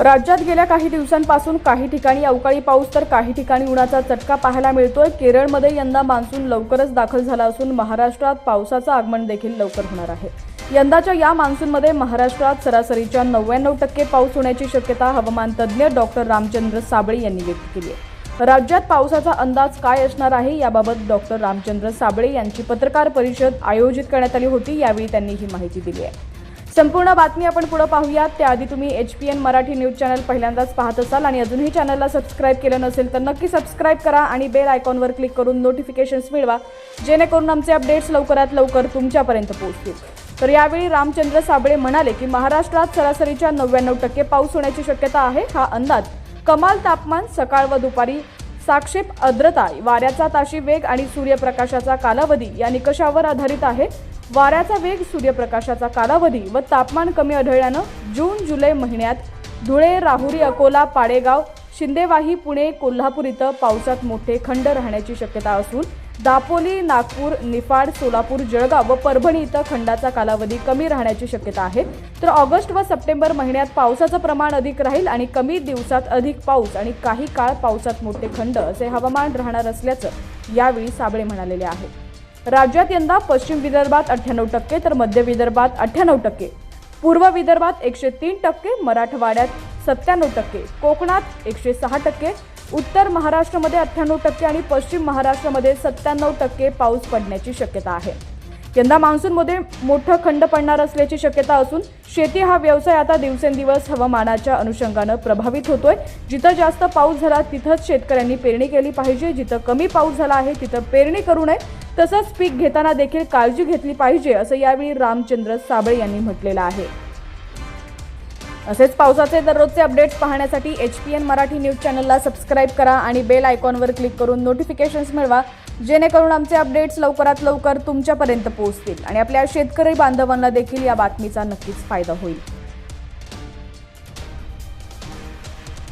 राज्यात गेल्या काही दिवसांपासून काही ठिकाणी अवकाळी पाऊस तर काही ठिकाणी उन्हाचा चटका पाहायला मिळतोय. केरळमध्ये यंदा मान्सून लवकरच दाखल झाला असून महाराष्ट्रात पावसाचं आगमन देखील लवकर होणार आहे. यंदाच्या या मान्सूनमध्ये महाराष्ट्रात सरासरीच्या नव्याण्णव टक्के पाऊस होण्याची शक्यता हवामान तज्ज्ञ डॉक्टर रामचंद्र साबळे यांनी व्यक्त केली आहे. राज्यात पावसाचा अंदाज काय असणार आहे याबाबत डॉक्टर रामचंद्र साबळे यांची पत्रकार परिषद आयोजित करण्यात आली होती यावेळी त्यांनी ही माहिती दिली आहे. संपूर्ण बातमी आपण पुढे पाहूयात. त्याआधी तुम्ही H P N Marathi news channel पहिल्यांदाच पाहत असाल आणि अजूनही चॅनलला सबस्क्राईब केलं नसेल तर नक्की सबस्क्राईब करा आणि बेल आयकॉनवर क्लिक करून नोटिफिकेशन्स मिळवा जेणेकरून आमचे अपडेट्स लवकरात लवकर तुमच्यापर्यंत पोहोचतील. तर यावेळी रामचंद्र साबळे म्हणाले की महाराष्ट्रात सरासरीच्या नव्याण्णव टक्के पाऊस होण्याची शक्यता आहे. हा अंदाज कमाल तापमान सकाळ व दुपारी साक्षेप आर्द्रता वाऱ्याचा ताशी वेग आणि सूर्यप्रकाशाचा कालावधी या निकषावर आधारित आहे. वाऱ्याचा वेग सूर्यप्रकाशाचा कालावधी व तापमान कमी आढळल्यानं जून जुलै महिन्यात धुळे राहुरी अकोला पाडेगाव शिंदेवाही पुणे कोल्हापूर इथं पावसात मोठे खंड राहण्याची शक्यता असून दापोली नागपूर निफाड सोलापूर जळगाव व परभणी इथं खंडाचा कालावधी कमी राहण्याची शक्यता आहे. तर ऑगस्ट व सप्टेंबर महिन्यात पावसाचं प्रमाण अधिक राहील आणि कमी दिवसात अधिक पाऊस आणि काही काळ पावसात मोठे खंड असे हवामान राहणार असल्याचं यावेळी साबळे म्हणालेले आहे. राज्यात यंदा पश्चिम विदर्भात अठ्ठ्याण्णव टक्के तर मध्य विदर्भात अठ्ठ्याण्णव टक्के. पूर्व विदर्भात एकशे तीन टक्के मराठवाड्यात सत्त्याण्णव टक्के कोकणात एकशे सहा टक्के उत्तर महाराष्ट्रामध्ये अठ्ठ्याण्णव टक्के आणि पश्चिम महाराष्ट्रामध्ये सत्त्याण्णव टक्के पाऊस पडण्याची शक्यता आहे. यंदा मान्सूनमध्ये मोठं खंड पडणार असल्याची शक्यता असून शेती हा व्यवसाय आता दिवसेंदिवस हवामानाच्या अनुषंगानं प्रभावित होतोय. जिथं जास्त पाऊस झाला तिथंच शेतकऱ्यांनी पेरणी केली पाहिजे. जिथं कमी पाऊस झाला आहे तिथं पेरणी करू नये. तसंच पीक घेताना देखील काळजी घेतली पाहिजे असं यावेळी रामचंद्र साबळे यांनी म्हटलेलं आहे. असेच पावसाचे दररोजचे अपडेट्स पाहण्यासाठी H P N Marathi news चॅनलला सबस्क्राईब करा आणि बेल आयकॉनवर क्लिक करून नोटिफिकेशन्स मिळवा जेणेकरून आमचे अपडेट्स लवकरात लवकर तुमच्यापर्यंत पोहोचतील. आणि आपल्या शेतकरी बांधवांना देखील या बातमीचा नक्कीच फायदा होईल.